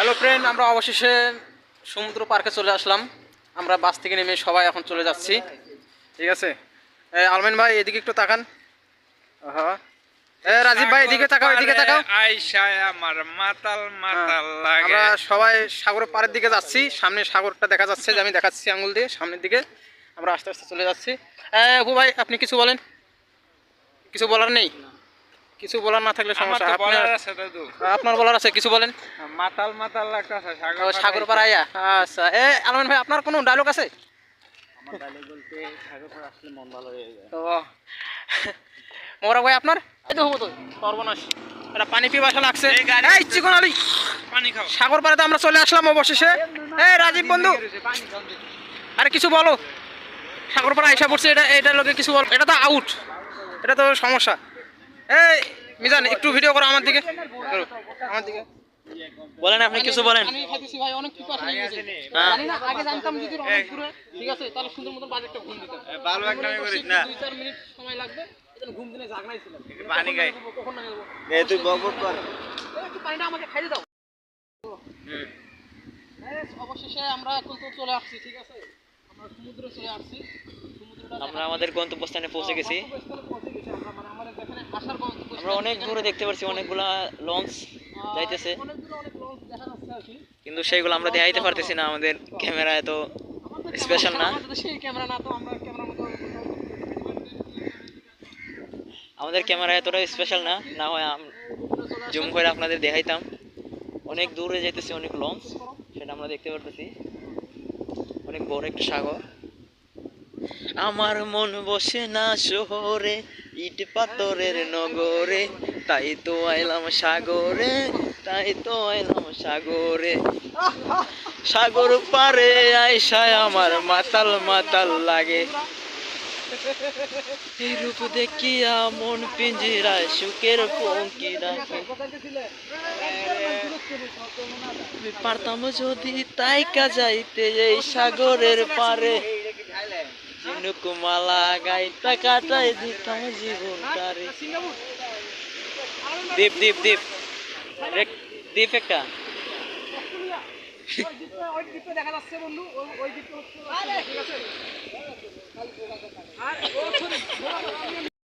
Hello friend আমরা অবশেষে সমুদ্র পার্কে চলে আসলাম। আমরা বাস থেকে নেমে সবাই এখন চলে যাচ্ছি। ঠিক আছে? আলমেন ভাই এদিকে একটু তাকান। হ্যাঁ রাজীব ভাই এদিকে তাকাও এদিকে তাকাও। আমার মাতাল মাতাল লাগে। আমরা সবাই সাগরের পাড়ের দিকে যাচ্ছি। সামনে সাগরটা দেখা যাচ্ছে যে আমি দেখাচ্ছি আঙুল দিয়ে সামনের দিকে। আমরা আস্তে আস্তে চলে যাচ্ছি। এ, অপু ভাই আপনি কিছু বলেন? কিছু বলার নেই? কিছু বলার না থাকলে সমস্যা। আপনার বলার আছে আপনার বলার আছে কিছু বলেন। মাতাল মাতাল লাগতেছে সাগর সাগর আইয়া আচ্ছা এ আলমান ভাই আপনার কোনো ডায়লগ আছে? তো মোরা ভাই আপনার? এই তো তো সর্বনাশ। এটা পানি পিপাসা লাগছে। এই গাড়ি- চিকন আলী। পানি খাও। সাগর পাড়াতে আমরা চলে আসলাম অবশেষে। এই রাজীব বন্ধু। আরে কিছু বলো। সাগর পাড়া আইসা পড়ছে এটা এটার লোকে কিছু বলো এটা তো আউট এটা তো সমস্যা। এই মিজান একটু ভিডিও করো আমার দিকে। আমার দিকে। বলেন আপনি কিছু বলেন। আমি খাইতেছি ভাই অনেক পিপাসা লেগে হ্যাঁ। জানি না আগে জানতাম যদি অনেক দূরে ঠিক আছে তাহলে সুন্দর মতো বাজেটটা ঘুম দিতাম। বাল বাগ নামে করিস না। দুই চার মিনিট সময় লাগবে ঘুম দিনে জাগনাই ছিলাম পানি খাই। কখন না এ তুই বকবক কর। একটু পানিটা আমাকে খাইতে দাও। এই অবশেষে আমরা এখন তো চলে আসছি ঠিক আছে? আমরা সমুদ্রে চলে আসছি। আমরা আমাদের গন্তব্যস্থানে পৌঁছে গেছি। পৌঁছে গেছি। আমরা মানে আমাদের যেখানে আসার গন্তব্য আমরা অনেক দূরে দেখতে পাচ্ছি অনেকগুলা লঞ্চ যাইতেছে। কিন্তু সেইগুলো আমরা দেখাইতে পারতেছি না, আমাদের ক্যামেরা এত স্পেশাল না? আমাদের ক্যামেরা এতটা স্পেশাল না না হয় জুম করে আপনাদের দেখাইতাম। অনেক দূরে যাইতেছি, অনেক লঞ্চ সেটা আমরা দেখতে পারতেছি। অনেক বড় একটা সাগর। আমার মন বসে না শহরে, ইট পাথরের নগরে। তাই তো আইলাম সাগরে, তাই তো আইলাম সাগরে। সাগর পারে আইসায় আমার মাতাল মাতাল লাগে। রূপ দেখিয়া মন পিঞ্জিরায়, সুখের পঙ্কি রাখে। পারতাম যদি তাই যাইতে এই সাগরের পারে। ঝিনুক মালা গাইতা কাটাই দিতাম জীবনটারে দীপ দীপ দীপ রেক- দীপ একটা দেখা যাচ্ছে বন্ধু ওই- ঠিক আছে?